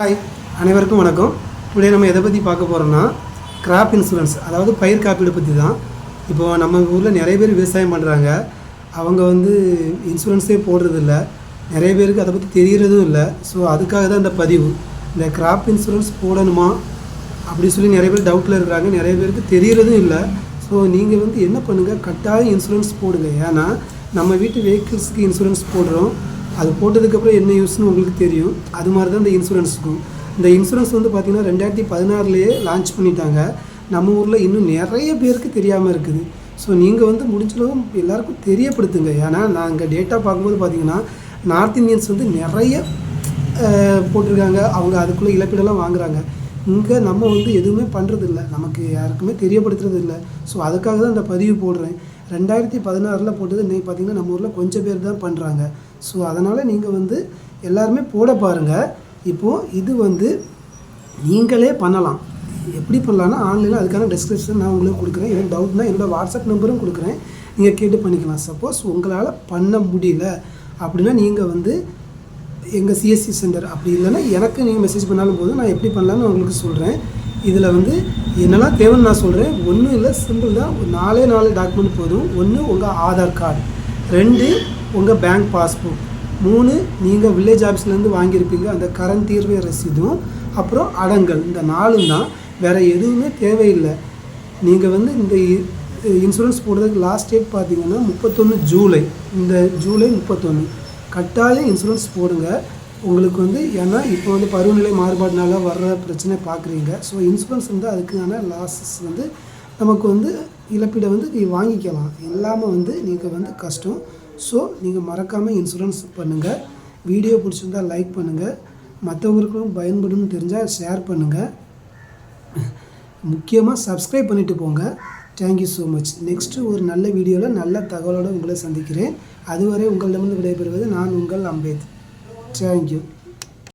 Hi அனைவருக்கும் வணக்கம். இப்படி நம்ம எதை பற்றி பார்க்க போகிறோம்னா கிராப் இன்சூரன்ஸ் அதாவது பயிர் காப்பீடு பற்றி தான் இப்போது நம்ம ஊரில் நிறைய பேர் விவசாயம் பண்ணுறாங்க அவங்க வந்து இன்சூரன்ஸே போடுறதில்ல. நிறைய பேருக்கு அதை பற்றி தெரியறதும் இல்லை. ஸோ அதுக்காக தான் இந்த பதிவு. இந்த கிராப் இன்சூரன்ஸ் போடணுமா? அப்படி சொல்லி நிறைய பேர் டவுட்டில் இருக்கிறாங்க. நிறைய பேருக்கு தெரிகிறதும் இல்லை. ஸோ நீங்கள் வந்து என்ன பண்ணுங்கள் கட்டாயம் இன்சூரன்ஸ் போடுங்க. ஏன்னா நம்ம வீட்டு வெஹிக்கிள்ஸ்க்கு இன்சூரன்ஸ் போடுறோம். அது போட்டதுக்கப்புறம் என்ன யூஸ்னு உங்களுக்கு தெரியும். அது மாதிரி தான் இந்த இன்சூரன்ஸுக்கும். இந்த இன்சூரன்ஸ் வந்து பார்த்திங்கன்னா ரெண்டாயிரத்தி பதினாறுலேயே லான்ச் பண்ணிட்டாங்க. நம்ம ஊரில் இன்னும் நிறைய பேருக்கு தெரியாமல் இருக்குது. ஸோ நீங்கள் வந்து முடிஞ்சளவு எல்லாருக்கும் தெரியப்படுத்துங்க. ஏன்னா நாங்கள் டேட்டா பார்க்கும்போது பார்த்தீங்கன்னா நார்த் இந்தியன்ஸ் வந்து நிறைய போட்டிருக்காங்க. அவங்க அதுக்குள்ளே இழப்பீடெல்லாம் வாங்குறாங்க. இங்கே நம்ம வந்து எதுவுமே பண்ணுறதில்ல நமக்கு யாருக்குமே தெரியப்படுத்துறது இல்லை ஸோ அதுக்காக தான் இந்த பதிவு போடுறேன். ரெண்டாயிரத்தி பதினாறில் போட்டது இன்றைக்கி பார்த்தீங்கன்னா நம்ம ஊரில் கொஞ்சம் பேர் தான் பண்ணுறாங்க ஸோ அதனால் நீங்கள் வந்து எல்லாருமே போட பாருங்கள் இப்போது இது வந்து நீங்களே பண்ணலாம். எப்படி பண்ணலான்னா ஆன்லைனில் அதுக்கான டிஸ்கிரிப்ஷன் நான் உங்களுக்கு கொடுக்குறேன். எனக்கு டவுட்னா என்னோட வாட்ஸ்அப் நம்பரும் கொடுக்குறேன். நீங்கள் கேட்டு பண்ணிக்கலாம். சப்போஸ் உங்களால் பண்ண முடியல அப்படின்னா நீங்கள் வந்து எங்கள் சிஎஸ்சி சென்டர் அப்படி இல்லைன்னா எனக்கு நீங்கள் மெசேஜ் பண்ணாலும் போதும். நான் எப்படி பண்ணலாம்னு உங்களுக்கு சொல்கிறேன் இதில் வந்து என்னெல்லாம் தேவைன்னு நான் சொல்கிறேன் ஒன்றும் இல்லை சிம்பிள் தான். ஒரு நாலே நாலு டாக்குமெண்ட் போதும். ஒன்று உங்கள் ஆதார் கார்டு ரெண்டு உங்கள் பேங்க் பாஸ்புக் மூணு நீங்கள் வில்லேஜ் ஆஃபீஸ்லேருந்து வாங்கியிருப்பீங்க. அந்த கரண்ட் தீர்வை ரசீதும். அப்புறம் அடங்கல். இந்த நாலும் தான். வேறு எதுவுமே தேவையில்லை. நீங்கள் வந்து இந்த இன்சூரன்ஸ் போடுறதுக்கு லாஸ்ட் டேட் பார்த்தீங்கன்னா முப்பத்தொன்று ஜூலை. இந்த ஜூலை முப்பத்தொன்று கட்டாயம் இன்சூரன்ஸ் போடுங்க. உங்களுக்கு வந்து ஏன்னா இப்போ வந்து பருவநிலை மாறுபாடுனால வர்ற பிரச்சனை பார்க்குறீங்க ஸோ இன்சூரன்ஸ் வந்து அதுக்கான லாஸஸ் வந்து நமக்கு வந்து இழப்பீடை வந்து நீ வாங்கிக்கலாம். இல்லாமல் வந்து நீங்கள் வந்து கஷ்டம். ஸோ நீங்கள் மறக்காமல் இன்சூரன்ஸ் பண்ணுங்கள் வீடியோ பிடிச்சிருந்தா லைக் பண்ணுங்கள் மற்றவங்களுக்கும் பயன்படும்னு தெரிஞ்சால் ஷேர் பண்ணுங்கள் முக்கியமாக சப்ஸ்கிரைப் பண்ணிட்டு போங்க. தேங்க்யூ ஸோ மச் நெக்ஸ்ட்டு ஒரு நல்ல வீடியோவில் நல்ல தகவலோடு உங்களை சந்திக்கிறேன். அதுவரை உங்களிடமிருந்து விடைபெறுவது நான் உங்கள் அம்பேத். தேங்க்யூ